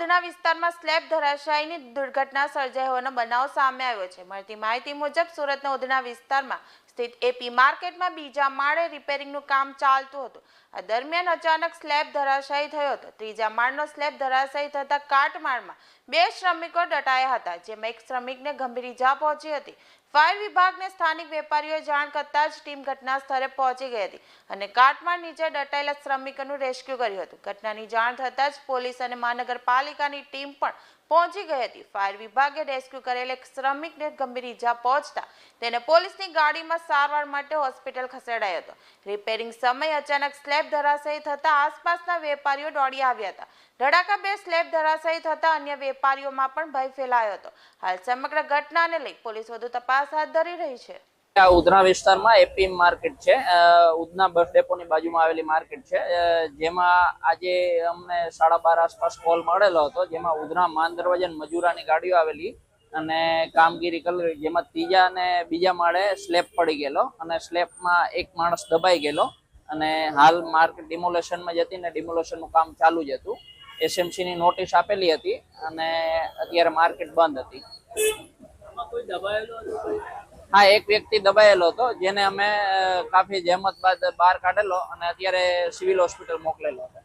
ઉધના વિસ્તારમાં સ્લેબ ધરાશાયની દુર્ઘટના સર્જાઈ હોવાનો બનાવ સામે આવ્યો છે. મળતી માહિતી મુજબ સુરતના ઉધના વિસ્તારમાં સ્થિત એપી માર્કેટમાં બીજા માળે રિપેરિંગનું કામ ચાલતું હતું. આ દરમિયાન અચાનક સ્લેબ ધરાશાયી થયો હતો. ત્રીજા માળનો સ્લેબ ધરાશાયી થતા કાટમાળમાં બે શ્રમિકો દટાયા હતા, જેમાં એક શ્રમિકને ગંભીર ઈજા પહોંચી હતી. ફાયર વિભાગને સ્થાનિક વેપારીઓએ જાણ કરતા જ ટીમ ઘટના સ્થળે પહોંચી ગઈ હતી અને કાટમાળ નીચે દટાયેલા શ્રમિકોનું રેસ્ક્યુ કર્યું હતું. ઘટનાની જાણ થતાં જ પોલીસ અને મહાનગરપાલિકાની ટીમ પણ પહોંચી ગઈ હતી. ફાયર વિભાગે રેસ્ક્યુ કરેલ એક શ્રમિકને ગંભીર ઈજા પહોંચતા તેને પોલીસની ગાડીમાં સારવાર માટે હોસ્પિટલ ખસેડાયો હતો. રિપેરિંગ સમયે અચાનક સ્લેબ ધરાશયી થતા આસપાસના વેપારીઓ દોડી આવ્યા હતા. ધડાકા બે સ્લેબ ધરાશયી થતા અન્ય વેપારીઓમાં પણ ભય ફેલાયો હતો. હાલ સમગ્ર ઘટનાને લઈ પોલીસ વધુ તપાસ હાથ ધરી રહી છે. આ ઉધના વિસ્તારમાં એપી માર્કેટ છે. ઉધના બસ ડેપોની બાજુમાં આવેલી માર્કેટ છે. જેમાં આજે અમને સાડા બાર આસપાસ કોલ મળેલો હતો, જેમાં ઉધના માન દરવાજા મજૂરાની ગાડીઓ આવેલી અને કામગીરી કરેલી, જેમાં ત્રીજા અને બીજા માળે સ્લેબ પડી ગયેલો અને સ્લેબમાં એક માણસ દબાઈ ગયેલો અને હાલ માર્કેટ ડિમોલેશનમાં જ હતી ને ડિમોલેશનનું કામ ચાલુ જ હતું. એસએમસી ની નોટિસ આપેલી હતી અને અત્યારે માર્કેટ બંધ હતી. હા, એક વ્યક્તિ દબાયેલો હતો, જેને અમે કાફી જહેમત બાદ બહાર કાઢેલો અને અત્યારે સિવિલ હોસ્પિટલ મોકલેલો હતો